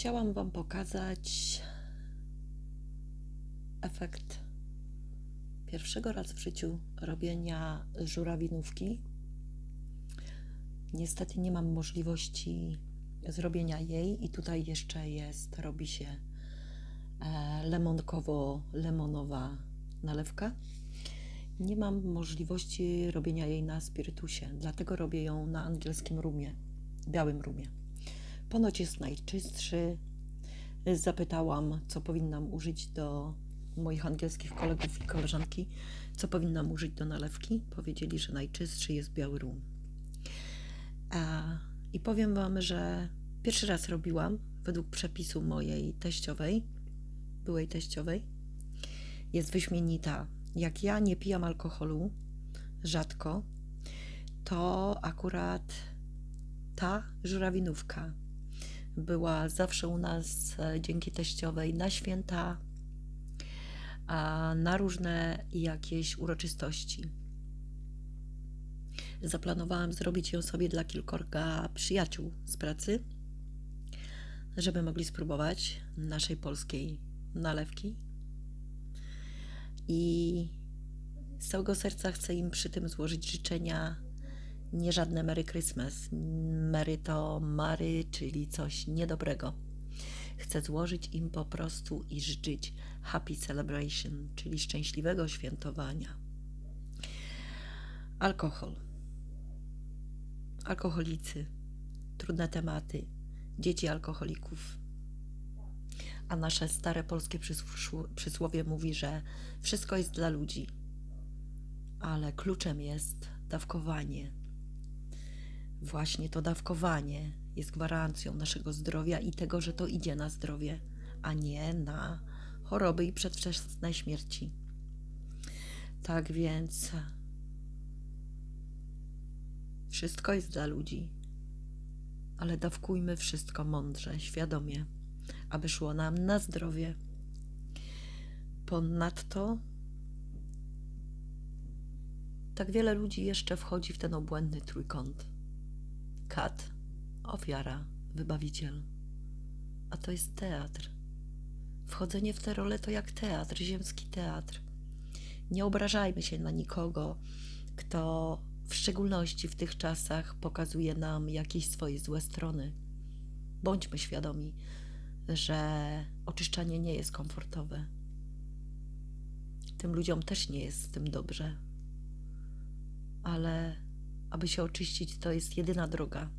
Chciałam Wam pokazać efekt pierwszego raz w życiu robienia żurawinówki. Niestety nie mam możliwości zrobienia jej i tutaj jeszcze jest, robi się e, lemonkowo-lemonowa nalewka. Nie mam możliwości robienia jej na spirytusie, dlatego robię ją na angielskim rumie, białym rumie. Ponoć jest najczystszy. Zapytałam, co powinnam użyć do moich angielskich kolegów i koleżanki, co powinnam użyć do nalewki. Powiedzieli, że najczystszy jest biały rum. I powiem Wam, że pierwszy raz robiłam według przepisu mojej teściowej, byłej teściowej. Jest wyśmienita. Jak ja nie pijam alkoholu, rzadko, to akurat ta żurawinówka była zawsze u nas e, dzięki teściowej na święta, a na różne jakieś uroczystości. Zaplanowałam zrobić ją sobie dla kilkorga przyjaciół z pracy, żeby mogli spróbować naszej polskiej nalewki. I z całego serca chcę im przy tym złożyć życzenia nie żadne Merry Christmas. Merry to Mary, czyli coś niedobrego. Chcę złożyć im po prostu i życzyć Happy Celebration, czyli szczęśliwego świętowania. Alkohol. Alkoholicy. Trudne tematy. Dzieci alkoholików. A nasze stare polskie przysł- przysłowie mówi, że wszystko jest dla ludzi, ale kluczem jest dawkowanie Właśnie to dawkowanie jest gwarancją naszego zdrowia i tego, że to idzie na zdrowie, a nie na choroby i przedwczesne śmierci. Tak więc wszystko jest dla ludzi, ale dawkujmy wszystko mądrze, świadomie, aby szło nam na zdrowie. Ponadto tak wiele ludzi jeszcze wchodzi w ten obłędny trójkąt kat, ofiara, wybawiciel. A to jest teatr. Wchodzenie w tę rolę to jak teatr, ziemski teatr. Nie obrażajmy się na nikogo, kto w szczególności w tych czasach pokazuje nam jakieś swoje złe strony. Bądźmy świadomi, że oczyszczanie nie jest komfortowe. Tym ludziom też nie jest z tym dobrze. Ale aby się oczyścić, to jest jedyna droga.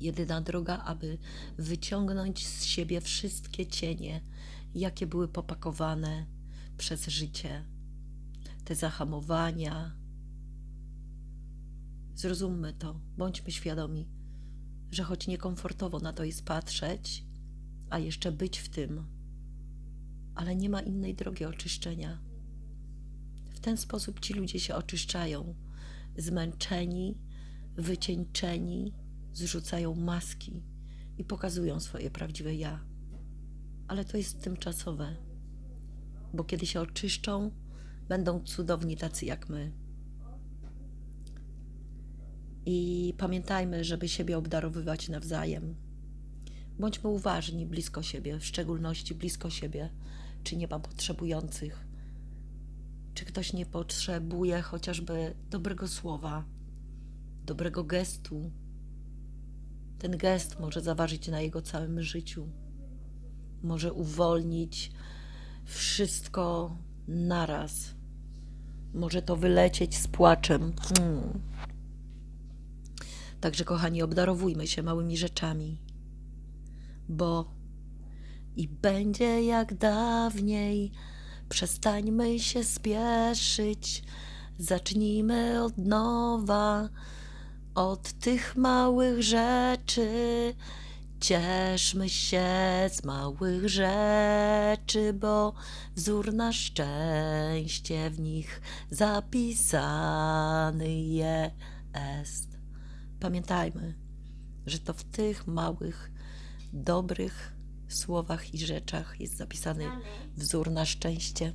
Jedyna droga, aby wyciągnąć z siebie wszystkie cienie, jakie były popakowane przez życie, te zahamowania. Zrozummy to, bądźmy świadomi, że choć niekomfortowo na to jest patrzeć, a jeszcze być w tym, ale nie ma innej drogi oczyszczenia. W ten sposób ci ludzie się oczyszczają zmęczeni, wycieńczeni, zrzucają maski i pokazują swoje prawdziwe ja. Ale to jest tymczasowe, bo kiedy się oczyszczą, będą cudowni tacy jak my. I pamiętajmy, żeby siebie obdarowywać nawzajem. Bądźmy uważni blisko siebie, w szczególności blisko siebie, czy nie ma potrzebujących czy ktoś nie potrzebuje chociażby dobrego słowa, dobrego gestu? Ten gest może zaważyć na jego całym życiu, może uwolnić wszystko naraz. Może to wylecieć z płaczem. Hmm. Także, kochani, obdarowujmy się małymi rzeczami, bo i będzie jak dawniej Przestańmy się spieszyć, zacznijmy od nowa, od tych małych rzeczy. Cieszmy się z małych rzeczy, bo wzór na szczęście w nich zapisany jest. Pamiętajmy, że to w tych małych, dobrych słowach i rzeczach. Jest zapisany wzór na szczęście.